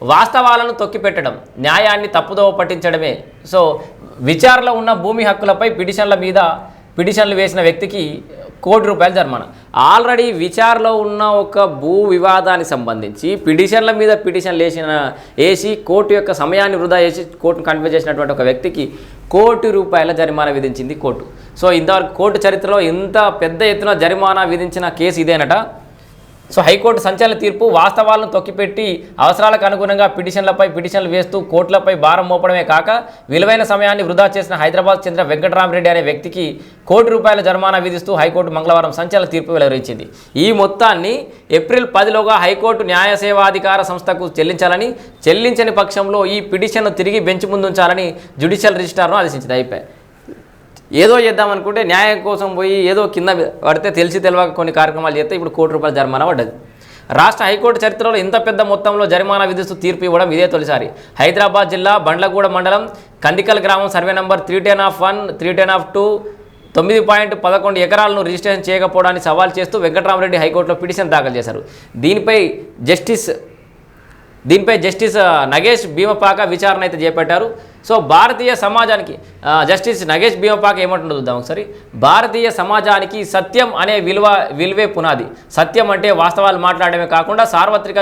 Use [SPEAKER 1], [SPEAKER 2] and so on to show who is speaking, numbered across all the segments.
[SPEAKER 1] వాస్తవాలను తొక్కిపెట్టడం న్యాయాన్ని తప్పుదోవ పట్టించడమే. సో విచారణ ఉన్న భూమి హక్కులపై పిటిషన్ల మీద పిటిషన్లు వేసిన వ్యక్తికి కోటి రూపాయలు జరిమానా. ఆల్రెడీ విచారలో ఉన్న ఒక భూ వివాదానికి సంబంధించి పిటిషన్ల మీద పిటిషన్లు వేసిన వేసి కోర్టు యొక్క సమయాన్ని వృధా చేసి కోర్టును కన్వే చేసినటువంటి ఒక వ్యక్తికి కోటి రూపాయల జరిమానా విధించింది కోర్టు. సో ఇంతవరకు కోర్టు చరిత్రలో ఇంత పెద్ద ఎత్తున జరిమానా విధించిన కేసు ఇదేనట. సో హైకోర్టు సంచలన తీర్పు వాస్తవాలను తొక్కిపెట్టి అవసరాలకు అనుగుణంగా పిటిషన్లపై పిటిషన్లు వేస్తూ కోర్టులపై భారం మోపడమే కాక విలువైన సమయాన్ని వృధా చేసిన హైదరాబాద్ చెందిన వెంకటరామరెడ్డి అనే వ్యక్తికి కోటి రూపాయల జరిమానా విధిస్తూ హైకోర్టు మంగళవారం సంచలన తీర్పు వెలువరించింది. ఈ మొత్తాన్ని ఏప్రిల్ పదిలోగా హైకోర్టు న్యాయ సేవాధికార సంస్థకు చెల్లించాలని చెల్లించని పక్షంలో ఈ పిటిషన్ను తిరిగి బెంచ్ ముందుంచాలని జ్యుడిషియల్ రిజిస్ట్రార్ను ఆదేశించింది. అయిపోయి ఏదో చేద్దాం అనుకుంటే న్యాయం కోసం పోయి ఏదో కింద పడితే తెలిసి తెలియక కొన్ని కార్యక్రమాలు చేస్తే ఇప్పుడు కోటి రూపాయల జరిమానా పడ్డది. రాష్ట్ర హైకోర్టు చరిత్రలో ఇంత పెద్ద మొత్తంలో జరిమానా విధిస్తూ తీర్పు ఇవ్వడం ఇదే తొలిసారి. హైదరాబాద్ జిల్లా బండ్లగూడ మండలం కందికల్ గ్రామం survey number three ten of one three ten of two తొమ్మిది పాయింట్ పదకొండు ఎకరాలను రిజిస్ట్రేషన్ చేయకపోవడాన్ని సవాల్ చేస్తూ వెంకటరామరెడ్డి హైకోర్టులో పిటిషన్ దాఖలు చేశారు. దీనిపై జస్టిస్ దీనిపై జస్టిస్ నగేష్ భీమపాక విచారణ అయితే చేపట్టారు. సో భారతీయ సమాజానికి జస్టిస్ నగేష్ భీమపాక ఏమంటుందో చూద్దాం ఒకసారి. భారతీయ సమాజానికి సత్యం అనే విలువ విలువే పునాది. సత్యం అంటే వాస్తవాలు మాట్లాడమే కాకుండా సార్వత్రిక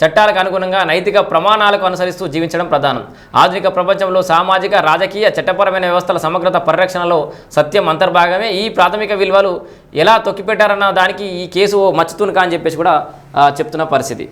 [SPEAKER 1] చట్టాలకు అనుగుణంగా నైతిక ప్రమాణాలకు అనుసరిస్తూ జీవించడం ప్రధానం. ఆధునిక ప్రపంచంలో సామాజిక రాజకీయ చట్టపరమైన వ్యవస్థల సమగ్రత పరిరక్షణలో సత్యం అంతర్భాగమే. ఈ ప్రాథమిక విలువలు ఎలా తొక్కిపెట్టారన్న దానికి ఈ కేసు మచ్చుతునుకా అని చెప్పేసి కూడా చెప్తున్న పరిస్థితి.